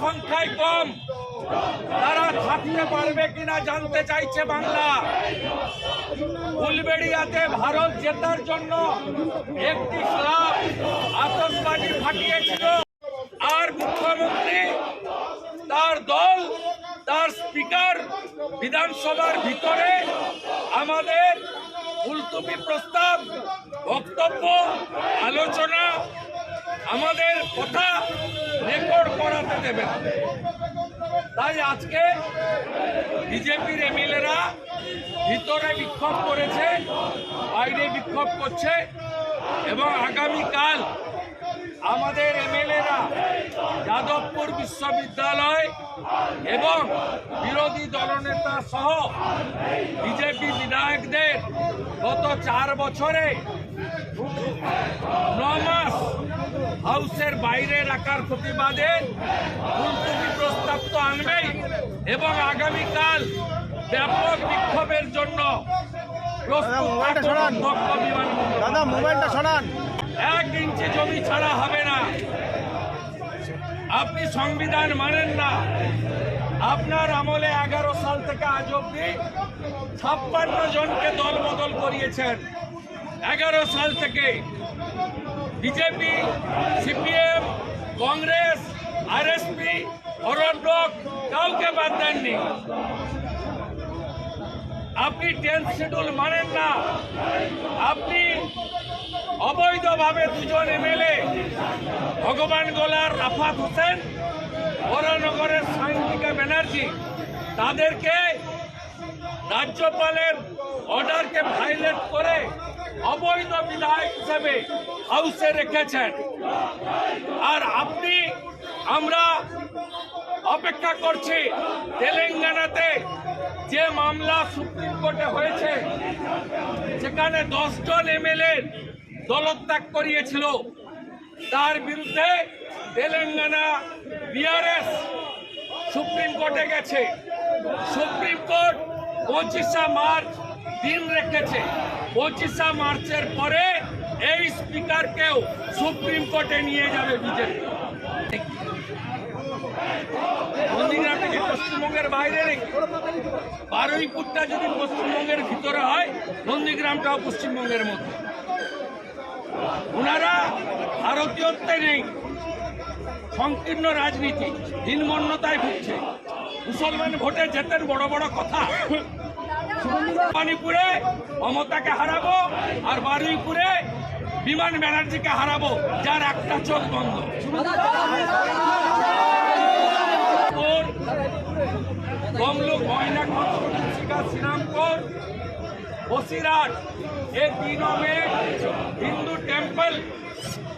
সংখ্যায় কম। তারা থাকতে পারবে কিনা জানতে চাইছে বাংলা। উলবেড়িয়াতে ভারত জেতার জন্য একটি ক্লাব আতসবাজি ফাটিয়েছিল। আর মুখ্যমন্ত্রী, তার দল, তার স্পিকার বিধানসভার ভিতরে আমাদের উলতুপি প্রস্তাব, বক্তব্য, আলোচনা আমাদের কথা রেকর্ড করাতে দেবে। তাই আজকে বিজেপির এমএলএরা ভিতরে বিক্ষোভ করেছে, বাইরে বিক্ষোভ করছে এবং আগামীকাল আমাদের এমএলএরা যাদবপুর বিশ্ববিদ্যালয় এবং বিরোধী দলনেতা সহ বিজেপি বিধায়কদের গত চার বছরে ন মাস হাউসের বাইরে রাখার প্রতিবাদে মুলতুবি প্রস্তাব তো আনবেই এবং আগামীকাল ব্যাপক বিক্ষোভের জন্য। দাদা মোবাইলটা সরান। এক ইঞ্চি জমি ছাড়া হবে না। আপনি সংবিধান মানেন না। আপনার আমলে এগারো সাল থেকে আজ অব্দি ছাপ্পান্ন জনকে দল বদল করিয়েছেন। এগারো সাল থেকে বিজেপি, সিপিএম, কংগ্রেস, আরএসপি অরণ্যক কাউকে বাদ দেননি। আপনি টেন্থ শিডিউল মানেন না। আপনি অবৈধভাবে দুজন এমএলএ, ভগবান গোলার রাফাত হোসেন, বরানগরের সায়ন্তিকা ব্যানার্জি, তাদেরকে রাজ্যপালের অর্ডারকে ভাইলেট করে অবৈধ বিধায়ক হিসেবে হাউসে রেখেছেন। আর আপনি, আমরা অপেক্ষা করছি তেলেঙ্গানাতে যে মামলা সুপ্রিম কোর্টে হয়েছে, সেখানে দশজন এমএলএ দলত্যাগ করিয়েছিল। তার বিরুদ্ধে তেলেঙ্গানা বিআরএস সুপ্রিম কোর্টে গেছে। সুপ্রিম কোর্ট পঁচিশে মার্চ রেখেছে পঁচিশা মার্চের পরে এই স্পিকারকেও সুপ্রিম কোর্টে নিয়ে যাবে বিজেপি। পশ্চিমবঙ্গের বাইরে যদি পশ্চিমবঙ্গের ভিতরে হয় পশ্চিমবঙ্গের মধ্যে। ওনারা সংকীর্ণ রাজনীতি হীনমন্যতায় ভুগছে। মুসলমান ভোটে যেতেন বড় বড় কথা। মণিপুরে মমতাকে হারাবো আর বারুইপুরে বিমান ব্যানার্জিকে হারাবো যার একটা চোখ বন্ধ और गमलुक मोइना का श्रीरामपुर बसीराट ये तीनों में हिंदू टेंपल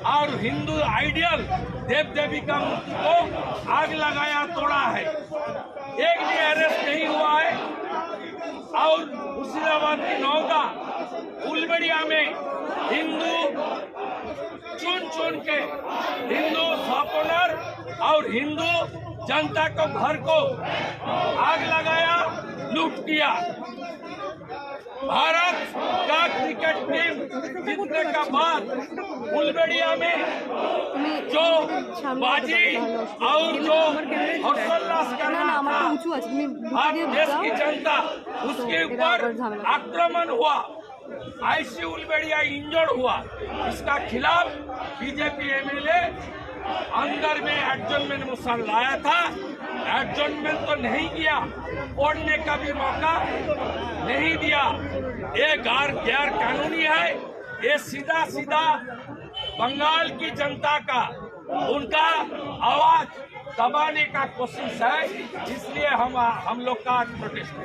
और हिंदू आइडियल देव देवी का मूर्ति को आग लगाया तोड़ा है एक भी अरेस्ट नहीं हुआ है और मुर्शिदाबाद की नौका उलबड़िया में हिंदू चुन चुन के हिंदू शॉपनर और हिंदू जनता को घर को आग लगाया, लूट किया। भारत का क्रिकेट टीम जीतने का बाद उलबेड़िया में जो बाजी और जो देश की जनता उसके ऊपर आक्रमण हुआ। आईसी उलबेड़िया इंजर्ड हुआ। इसका खिलाफ बीजेपी एमएलए अंदर में एडजमेंट मुसल लाया था। एडजमेंट तो नहीं किया। ओढ़ने का भी मौका नहीं दिया। ये गार गैर कानूनी है। ये सीधा सीधा बंगाल की जनता का उनका आवाज़ दबाने का कोशिश है इसलिए हम हम लोग का आज प्रोटेस्ट है।